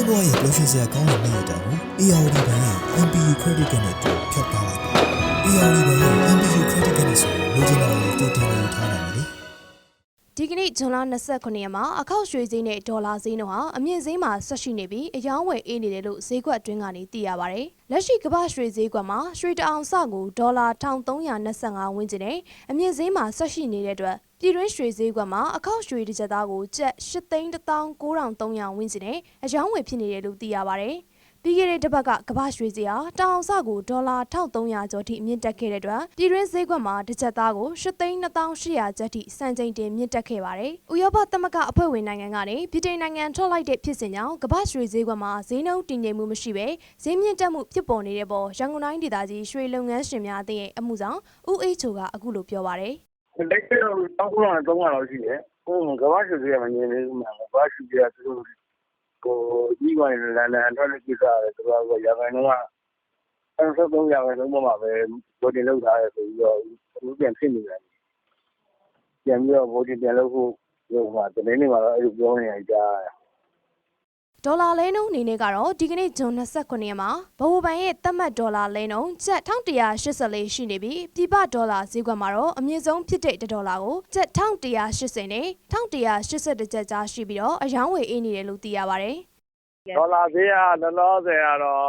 ရဲ့ပျော်ရွှင်စရာကောင်းတဲ့နေ့ရက်တောင်ကို ARD ဘဏ်ရဲ့ MPU Credit Card နဲ့တူဖြတ်ထားလိုက်ပါ ARD ဘဏ်ရဲ့ MPU Credit Card နဲ့ဆိုလိုချင်တာကိုတူတင်နေထားနိုင်တယ်လေ ဒီကနေ့ဇွန်လ29ရက်မှာအခောက်ရွှေဈေးနဲ့ဒေါ်လာဈေးနှုန်းဟာအမြင့်ဈေးမှာဆက်ရှိနေပြီးအယောင်းဝယ်အေးနေတယ်လို့ဈေးကွက်အတွင်းကနေသိရပါဗျ။လက်ရှိကမ္ဘာရွှေဈေးကွက်မှာရွှေတအောင်စကိုဒေါ်လာ1325ဝန်းကျင်နဲ့အမြင့်ဈေးမှာဆက်ရှိနေတဲ့အတွက်ပြည်တွင်းရွှေဈေးကွက်မှာအခောက်ရွှေတစ်ကြက်သားကိုကျပ်8,19300ဝန်းကျင်နဲ့အယောင်းဝယ်ဖြစ်နေတယ်လို့သိရပါဗျ။ ပြီးခဲ့တဲ့တစ်ပတ်ကကမ္ဘာရွှေဈေးဟာတအောင်စကိုဒေါ်လာ1300ကျော်ထိမြင့်တက်ခဲ့တဲ့အတွက်ပြည်တွင်းဈေးကွက်မှာတစ်ကြက်သားကို8,2800ကျပ်ထိစံချိန်တင်မြင့်တက်ခဲ့ပါတယ်။ဥရောပသမဂ္ဂအဖွဲ့ဝင်နိုင်ငံကနေပြည်ထိုင်နိုင်ငံထွက်လိုက်တဲ့ဖြစ်စဉ်ကြောင့်ကမ္ဘာရွှေဈေးကွက်မှာဈေးနှုန်းတည်ငြိမ်မှုမရှိဘဲဈေးမြင့်တက်မှုဖြစ်ပေါ်နေတဲ့ပေါ်ရန်ကုန်တိုင်းဒေသကြီးရွှေလုပ်ငန်းရှင်များအသင်းရဲ့အမှုဆောင်ဦးအေးချိုကအခုလိုပြောပါတယ်လက်ကတော့တောင်းကတော့သုံးရတော့ရှိတယ်။ဟိုကဘာရှိသေးမှနေနေမှာဘာရှိသေးတ ယ်သူတို့ကိုဒီကနေ့လန်လန်ထွက်လို့ကြည့်တာလေသူကရခိုင်တော့အဲဆိုတော့ရခိုင်တော့မှာပဲဘိုတင်လောက်ထားတယ်ဆိုပြီးတော့ အခုပြန်ဖြစ်နေတယ်။ပြန်ပြီးတော့ဘိုတင်ပြန်လို့ဖို့ဟိုမှာတနေ့နေ့မှာတော့ အဲ့လိုပြောနေရကြတယ် ဒေါ်လာလဲနှုန်းအနေနဲ့ကတော့ဒီကနေ့ဇွန်29ရက်မှာဗဟိုဘဏ်ရဲ့သတ်မှတ်ဒေါ်လာလဲနှုန်းကျပ်1184ရှိနေပြီးပြည်ပဒေါ်လာဈေးကွက်မှာတော့အမြင့်ဆုံးဖြစ်တဲ့တစ်ဒေါ်လာကိုကျပ်1180နဲ့1181ကျပ်ကြားရှိပြီးတော့အယောင်းဝယ်အေးနေတယ်လို့သိရပါတယ်။ဒေါ်လာဈေးကလောလောဆယ်ကတော့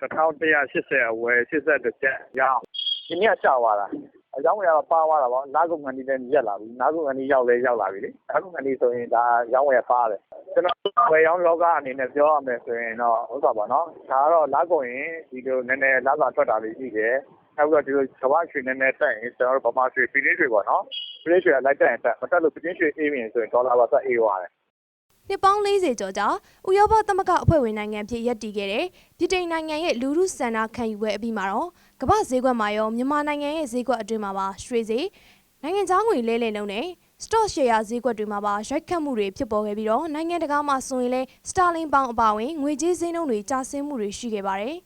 1180အဝယ်82ကျပ်ရအောင်။ဒီနေ့ကကျသွားတာ။အကြောင်းဝယ်ကတော့ပါသွားတာပေါ့။နားကုန်ကနေလည်းရက်လာပြီ။နားကုန်ကနေရောက်လဲရောက်လာပြီလေ။နားကုန်ကနေဆိုရင်ဒါရောင်းဝယ်ပါတယ်။ ကျွန်တော်ဝယ်ရောင်းလောကအနေနဲ့ ပြောရမယ်ဆိုရင်တော့ဟုတ်ပါပါနော်။ဒါကတော့နားကုန်ရင် ဒီလို နည်းနည်းလာစာထွက်တာလေးရှိတယ်။နောက်ပြီးတော့ဒီလိုကမ္ဘာရွှေနည်းနည်းတက်ရင် ကျွန်တော်တို့ ဗမာရွှေ ပြည်တွင်းရွှေပေါ့နော်။ပြည်တွင်းရွှေက လိုက်တက်ရင်တက် မတက်လို့ ပြည်တွင်းရွှေ အေးရင်ဆိုရင် ဒေါ်လာပါဆက်အေးသွားတယ် နှစ်ပေါင်း40ကျော်ကြာ ဥရောပသမဂ္ဂအဖွဲ့ဝင်နိုင်ငံဖြစ် ရပ်တည်ခဲ့တဲ့ပြည်ထိုင်နိုင်ငံရဲ့ လူမှုစန္ဒခံယူပွဲအပြီးမှာတော့ ကမ္ဘာဈေးကွက်မှာရော မြန်မာနိုင်ငံရဲ့ ဈေးကွက်အတွင်းမှာပါ ရွှေဈေး နိုင်ငံခြားငွေလဲလှယ်နှုန်းနဲ့ stock share ဈေးကွက်တွေမှာပါရိုက်ခတ်မှုတွေဖြစ်ပေါ်ခဲ့ပြီးတော့နိုင်ငံတကာမှာဆိုရင်လဲ sterling pound အပါအဝင်ငွေကြေးဈေးနှုန်းတွေကျဆင်းမှုတွေရှိခဲ့ပါတယ်